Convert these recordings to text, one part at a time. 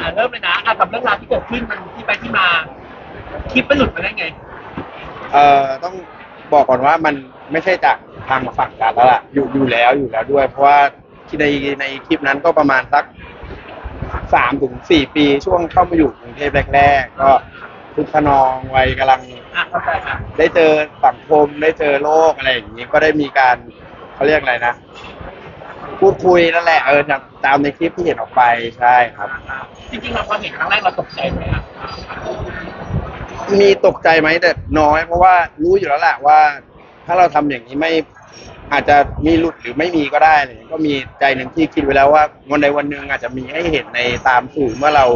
อะเริ่มเลยนะอะกับเรื่องราวที่เกิดขึ้นมันที่ไปที่มาคลิปมันหลุดมาได้ไง เอ่อต้องบอกก่อนว่ามันไม่ใช่จากทางฝั่งกันแล้วล่ะอยู่อยู่แล้วอยู่แล้วด้วย เพราะว่าที่ในในคลิปนั้นก็ประมาณสักสามถึงสี่ปีช่วงเข้ามาอยู่กรุงเทพแรกๆก็คึกขนองวัยกำลัง อะเข้าใจครับได้เจอสังคมได้เจอโลกอะไรอย่างนี้ก็ได้มีการเขาเรียกอะไรนะ พูดคุยนั่นแหละเออตามตามในคลิปที่เห็นออกไปใช่ครับ จริงๆเราพอเห็นครั้งแรกเราตกใจไหมอะมีตกใจไหมแต่น้อย เพราะว่ารู้อยู่แล้วแหละว่า ถ้าเราทำอย่างนี้ไม่อาจจะมีหลุดหรือไม่มีก็ได้อะไรอย่างเลยก็มีใจหนึ่งที่คิดไว้แล้วว่าวันใดวันหนึ่งอาจจะมีให้เห็นในตามสื่อเมื่อเรา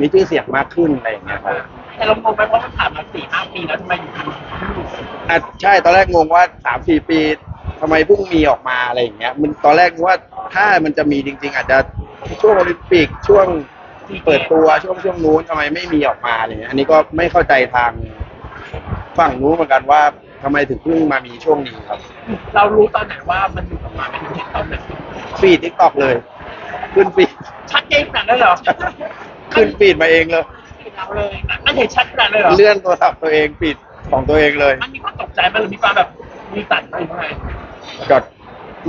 มีชื่อเสียงมากขึ้นอะไรอย่างเงี้ยครับ แต่เรางงไปเพราะมันผ่านมาสี่ห้าปีแล้วทำไมอยู่ดีๆหลุดอะใช่ตอนแรกงงว่าสามสี่ปี ทำไมเพิ่งมีออกมาอะไรอย่างเงี้ยมันตอนแรกนึกว่าถ้ามันจะมีจริง ๆ อาจจะช่วงโอลิมปิกช่วงเปิดตัวช่วงช่วงนู้นทำไมไม่มีออกมาอะไรเงี้ยอันนี้ก็ไม่เข้าใจทางฝั่งนู้นเหมือนกันว่าทำไมถึงเพิ่งมามีช่วงนี้ครับ เรารู้ตอนไหนว่ามันหลุดออกมาเป็นเห็นตอนไหนฟีดทิกตอกเลย ขึ้นฟีดชัดเจนขนาดนั้นเหรอขึ้นฟีดมาเองเลยเราเลยมันเห็นชัดขนาดนั้นเลยเหรอเลื่อนโทรศัพท์ตัวเองฟีดของตัวเองเลย มันมีความตกใจมันหรือมีความแบบมีสั่นไหมหรื อไงก็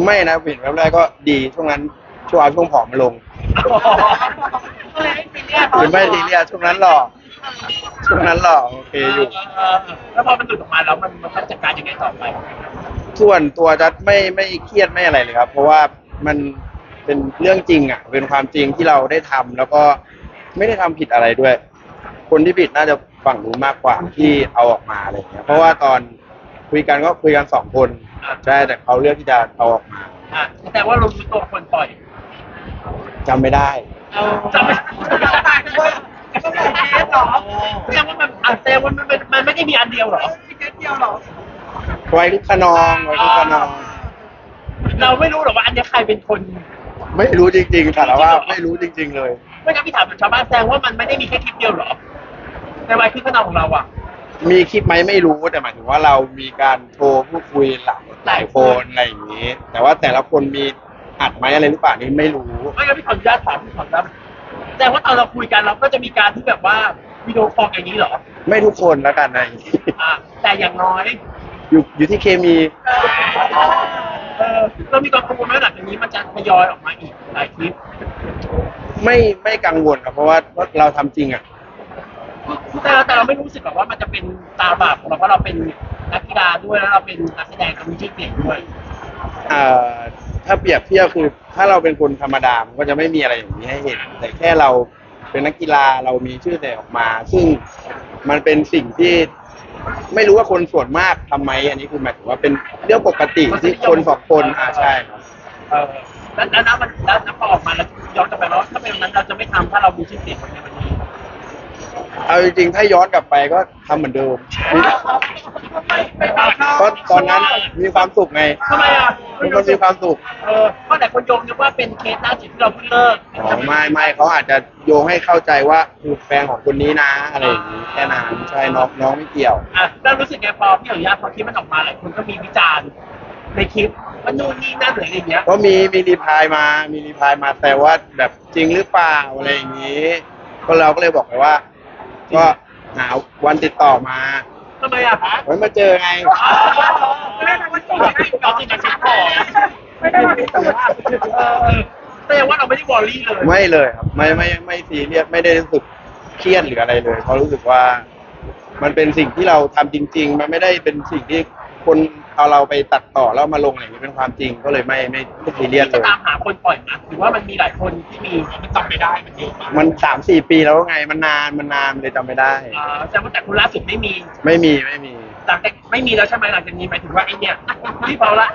ไม่นะฟีดแรกๆก็ดีช่วงนั้นช่วงเอาช่วงผอมมาลง ก็เลยให้ซีเรียสหรือไม่ดีเนี่ยช่วงนั้นหล่อช่วงนั้นหล่อโอเคอยู่ เออแล้วพอมันหลุดออกมาแล้วมันมันต้องจัดการยังไงต่อไป ส่วนตัวจะไม่ไม่เครียดไม่อะไรเลยครับ เพราะว่ามันเป็นเรื่องจริงอะ เป็นความจริงที่เราได้ทำแล้วก็ไม่ได้ทำผิดอะไรด้วย คนที่ผิดน่าจะฝั่งรู้นมากกว่าที่เอาออกมาอะไรอย่างเงี้ยเพราะว่าตอน คุยกันก็คุยกันสองคนใช่แต่เขาเลือกที่จะเอาออกมาอะแต่ว่าเรารู้ตัวคนปล่อยจำไม่ได้จำไม่จำไม่ได้ด้วยก็ไม่ได้หรอแสดงว่ามันอะแสดงว่ามันมันมันไม่ได้มีอันเดียวเหรอมีแค่เดียวหรอไว้ทุกขนองไว้ทุกขนอง เราไม่รู้หรอกว่าอันเนี้ยใครเป็นคน ไม่รู้จริงๆสารว่าไม่รู้จริง ๆ เลย ไม่งั้นพี่ถามชาวบ้านแสดงว่ามันไม่ได้มีแค่คลิปเดียวเหรอในวัยที่ขนองของเราอะ มีคลิปไหมไม่รู้แต่หมายถึงว่าเรามีการโทรพูดคุยหลายหลายคนอะไรอย่างนี้ แต่ว่าแต่ละคนมีอัดไหมอะไรหรือเปล่านี่ไม่รู้ไม่งั้นพี่ขออนุญาตถามพี่ขออนุญาตแสดงว่าตอนเราคุยกันเราก็จะมีการที่แบบว่าวิดีโอคอลอย่างนี้เหรอไม่ทุกคนแล้วกันนะอ่าแต่อย่างน้อยอยู่อยู่ที่เคมีเออเรามีความกังวลไหมหลังจากนี้มันจะทยอยออกมาอีกหลายคลิป ไม่ไม่กังวลครับเพราะว่าเราทำจริงอะ แต่เราแต่เราไม่รู้สึกแบบว่ามันจะเป็นตาบาปของเราเพราะเราเป็นนักกีฬาด้วยแล้วเราเป็นนักแสดงเรามีชื่อเสียงด้วยเอ่อถ้าเปรียบเทียบคือ ถ้าเราเป็นคนธรรมดามันก็จะไม่มีอะไรอย่างนี้ให้เห็น แต่แค่เราเป็นนักกีฬาเรามีชื่อเสียงออกมา ซึ่งมันเป็นสิ่งที่ไม่รู้ว่าคนส่วนมากทำไหมอันนี้คือหมายถึงว่าเป็นเรื่องปกติที่คนสองคนอ่าใช่ครับ เออแล้วแล้วแล้วมันแล้วแล้วพอออกมาแล้วย้อนกลับไปว่าถ้าเป็นวันนั้นเราจะไม่ทำถ้าเรามีชื่อเสียงในวันนี้ เอาจริงๆ ถ้าย้อนกลับไปก็ทำเหมือนเดิมไม่ทำเพราะตอนนั้นมีความสุขไงทำไมอะมันมีความสุขเออเพราะแต่คนโยงนึกว่าเป็นเคสล่าสุดที่เราเพิ่งเลิกอ๋อไม่ไม่เขาอาจจะโยงให้เข้าใจว่าคือแฟนของคนนี้นะอะไรอย่างนี้แค่นั้นใช่น้องน้องไม่เกี่ยว อะแล้วรู้สึกไงพอพี่อนุญาตพอคลิปมันออกมาหลายคนก็มีวิจารณ์ในคลิปว่านู่นนี่นั่นหรืออะไรอย่างเงี้ยก็มีมีรีพลายมามีรีพลายมาแต่ว่าแบบจริงหรือเปล่าอะไรอย่างนี้ ก็เราก็เลยบอกไปว่า ก็หาวันติดต่อมาทำไมอะฮะไว้มาเจอไง ไม่ได้ทำวันก่อนเราจริงๆฉันขอไม่ได้วันนี้แต่ว่าเออแสดงว่าเราไม่ได้วอรี่เลย ไม่เลยครับ ไม่ไม่ไม่ซีเรียสไม่ได้รู้สึกเครียดหรืออะไรเลยเพราะรู้สึกว่า มันเป็นสิ่งที่เราทำจริง ๆ มันไม่ได้เป็นสิ่งที่คน เอาเราไปตัดต่อแล้วมาลงอะไรอย่างนี้เป็นความจริงก็เลยไม่ไม่ไม่ซีเรียสเลจะย ตามหาคนปล่อยมาหรือว่ามันมีหลายคนที่มีมันจำไม่ได้มันเยอะมากมันสามสี่ปีแล้วไงมันนานมันนานเลยจำไม่ได้ อ่าแต่ว่าแต่คุณล่าสุดไม่มีไม่มีไม่มี หลังจากไม่มีแล้วใช่ไหมหลังจากนี้หมายถึงว่าไอ้เนี่ยพี่เปาละ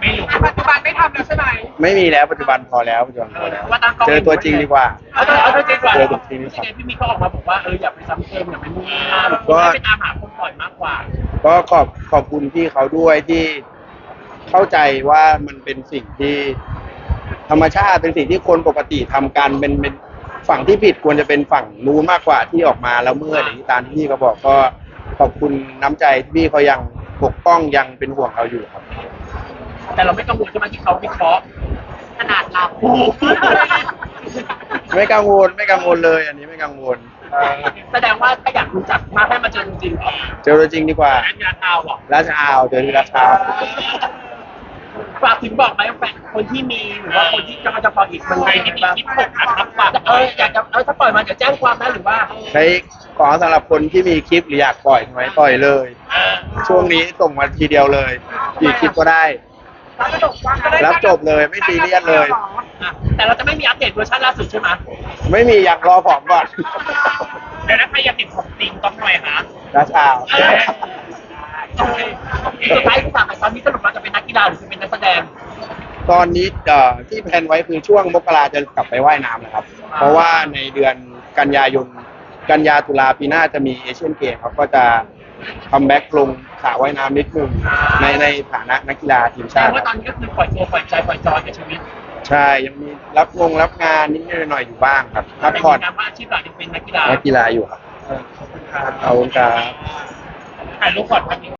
ไม่รู้ปัจจุบันไม่ทำแล้วใช่ไหม ไม่มีแล้วปัจจุบันพอแล้วปัจจุบันพอแล้วว่าตั้งกล้อง เจอตัวจริงดีกว่า เอาตัวเอาตัวจริงกว่าเจอตัวจริงดีกว่าพี่มีเขาออกมาบอกว่าเอออย่าไปซ้ำเติมอย่าไปนู่นนี่นั่นก็ให้ไปตามหาคนปล่อยมากกว่า ก็ขอบขอบคุณพี่เขาด้วยที่เข้าใจว่ามันเป็นสิ่งที่ธรรมชาติเป็นสิ่งที่คนปกติทำกันเป็นเป็นฝั่งที่ผิดควรจะเป็นฝั่งนู้นมากกว่าที่ออกมาแล้วเมื่ออย่างที่ตามที่พี่เขาบอกก็ขอบคุณน้ำใจที่พี่เขายังปกป้องยังเป็นห่วงเราอยู่ครับ แต่เราไม่กังวลใช่ไหมที่เขาวิเคราะห์ขนาดเราโอ้โหไม่กังวลไม่กังวลเลย อันนี้ไม่กังวล แสดงว่าถ้าอยากรู้จักมากให้มาเจอจริงๆเจอตัวจริงดีกว่าอันยาเอาอะราชอาวเจอที่ราชอาวฝากถึงบอกไหมแฟนคนที่มีหรือว่าคนที่กำลังจะปล่อยอีกมันใครที่มีคลิปผมนะครับฝากเอออยากจะเออถ้าปล่อยมาเดี๋ยวแจ้งความนะหรือว่าใช้ขอสำหรับคนที่มีคลิปหรืออยากปล่อยใช่ไหมปล่อยเลยเออช่วงนี้ส่งมาทีเดียวเลยกี่คลิปก็ได้ รับจบเลยไม่ซีเรียสเลย อะแต่เราจะไม่มีอัปเดตเวอร์ชันล่าสุดใช่ไหมไม่มีอยากรอผอมก่อนเดี๋ยวถ้าใครอยากเห็นของจริงต้องหน่อยฮะราชอาวโอเคสุดท้ายฝากไปตอนนี้สรุปเราจะเป็นนักกีฬาหรือจะเป็นนักแสดง ตอนนี้เอ่อที่แพลนไว้คือช่วงมกราจะกลับไปว่ายน้ำนะครับ เพราะว่าในเดือนกันยายนกันยาตุลาปีหน้าจะมีเอเชียนเกมครับก็จะคัมแบ็กลงสระว่ายน้ำนิดนึงในในฐานะนักกีฬาทีมแสดชางติว่าคตอรันบนี้ก็คือปล่อยตัวปล่อยใจปล่อยจอยกับชีวิต ใช่ยังมีรับงงรับงานนิดหน่อยอยู่บ้างครับพักผ่อนแต่ยืยัว่าอาชีพหลักยังเป็นนักกีฬานักกีฬาอยู่ครับเอาครับถ่ายรูปก่อนครับ